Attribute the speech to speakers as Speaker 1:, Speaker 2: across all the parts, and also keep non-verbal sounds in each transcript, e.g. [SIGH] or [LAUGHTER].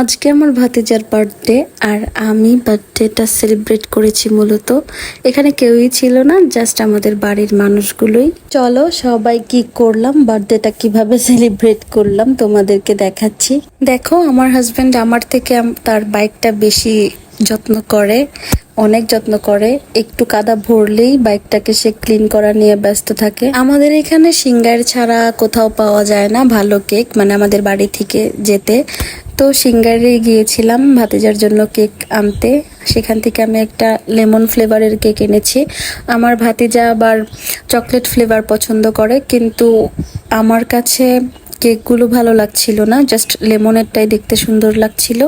Speaker 1: আজকে আমার ভাতিজার বার্থডে আর আমি বার্থডেটা সেলিব্রেট করেছি মূলত। এখানে কেউই ছিল না জাস্ট আমাদের বাড়ির মানুষগুলোই। চলো সবাই কি করলাম বার্থডেটা কীভাবে সেলিব্রেট করলাম তোমাদেরকে দেখাচ্ছি। দেখো, আমার হাজব্যান্ড আমার থেকে তার বাইকটা বেশি যত্ন করে, অনেক যত্ন করে। একটু কাদা ভরলেই বাইকটাকে সে ক্লিন করা নিয়ে ব্যস্ত থাকে। আমাদের এখানে সিঙ্গার ছাড়া কোথাও পাওয়া যায় না, ভালো কেক মানে আমাদের বাড়ি থেকে যেতে। তো সিঙ্গারে গিয়েছিলাম ভাতিজার জন্য কেক আনতে। সেখান থেকে আমি একটা লেমন ফ্লেভারের কেক এনেছি। আমার ভাতিজা আবার চকলেট ফ্লেভার পছন্দ করে, কিন্তু আমার কাছে কেকগুলো ভালো লাগছিল না, জাস্ট লেমনেরটাই দেখতে সুন্দর লাগছিল।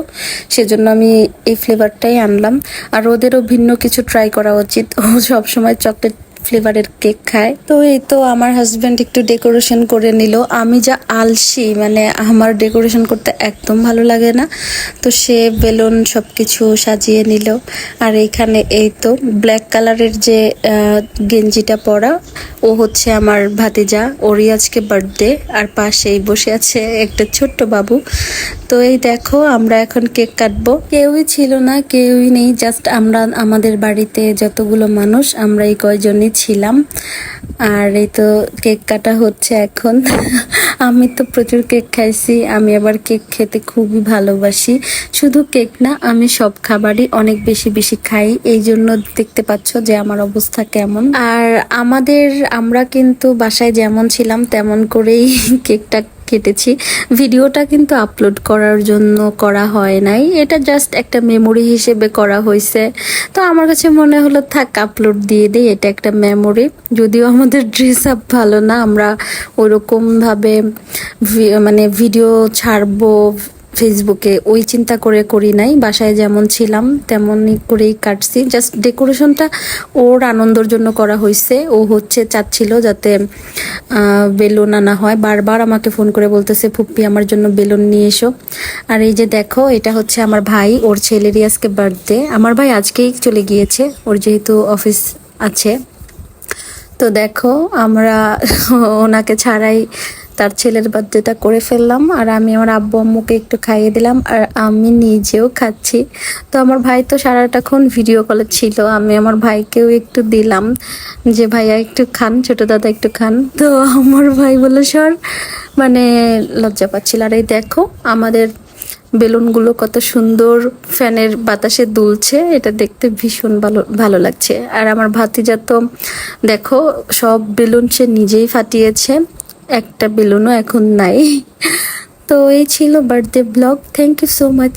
Speaker 1: সেজন্য আমি এই ফ্লেভারটাই আনলাম। আর ওদেরও ভিন্ন কিছু ট্রাই করা উচিত। ও সবসময় চকলেট ফ্লেভারের কেক খায়। তো এই তো আমার হাজব্যান্ড একটু ডেকোরেশন করে নিল। আমি যা আলসি মানে আমার ডেকোরেশন করতে একদম ভালো লাগে না। তো সে বেলুন সব কিছু সাজিয়ে নিল। আর এইখানে এই তো ব্ল্যাক কালারের যে গেঞ্জিটা পরা, ও হচ্ছে আমার ভাতিজা। ওরই আজকে বার্থডে আর পাশেই বসে আছে একটা ছোট্ট বাবু। তো এই দেখো, আমরা এখন কেক কাটবো। কেউই ছিল না, কেউই নেই জাস্ট আমরা, আমাদের বাড়িতে যতগুলো মানুষ আমরা এই কয়জনই ছিলাম। আর এই তো কেক কাটা হচ্ছে এখন। [LAUGHS] আমি তো প্রচুর কেক খাইছি, আমি আবার কেক খেতে খুবই ভালোবাসি। শুধু কেক না, আমি সব খাবারই অনেক বেশি বেশি খাই। এই জন্য দেখতে পাচ্ছ যে আমার অবস্থা কেমন। আর আমাদের, আমরা কিন্তু বাসায় যেমন ছিলাম, তেমন করেই [LAUGHS] কেকটা কেটেছি। ভিডিওটা কিন্তু আপলোড করার জন্য করা হয় নাই। এটা জাস্ট একটা মেমোরি হিসেবে করা হয়েছে তো আমার কাছে মনে হলো, থাক আপলোড দিয়ে দিই, এটা একটা মেমোরি যদিও আমাদের ড্রেস আপ ভালো না, আমরা ওইরকমভাবে মানে ভিডিও ছাড়বো ফেসবুকে ওই চিন্তা করে করি নাই। বাসায় যেমন ছিলাম, তেমনই করেই কাটছি। জাস্ট ডেকোরেশনটা ওর আনন্দর জন্য করা হয়েছে ও হচ্ছে চাচ্ছিল যাতে বেলুন আনা হয়। বারবার আমাকে ফোন করে বলতেছে, ফুপ্পি, আমার জন্য বেলুন নিয়ে এসো। আর এই যে দেখো, এটা হচ্ছে আমার ভাই, ওর ছেলেরই আজকে বার্থডে আমার ভাই আজকেই চলে গিয়েছে। ওর যেহেতু অফিস আছে। তো দেখো, আমরা [LAUGHS] ওনাকে ছাড়াই তার ছেলের বার্থডেটা করে ফেললাম আর আমি আমার আব্বু আম্মুকে একটু খাইয়ে দিলাম আর আমি নিজেও খাচ্ছি। তো আমার ভাই তো সারাটাক্ষণ ভিডিও কলে ছিল, আমি আমার ভাইকেও একটু দিলাম যে, ভাইয়া, একটু খান, ছোট দাদা একটু খান। তো আমার ভাই বলে সর। মানে লজ্জা পাচ্ছিল। আর এই দেখো, আমাদের বেলুনগুলো কত সুন্দর ফ্যানের বাতাসে দুলছে, এটা দেখতে ভীষণ ভালো ভালো লাগছে। আর আমার ভাতিজা তো দেখো, সব বেলুন সে নিজেই ফাটিয়েছে। একটা বেলুনও এখন নাই। তো এই ছিল birthday blog thank you so much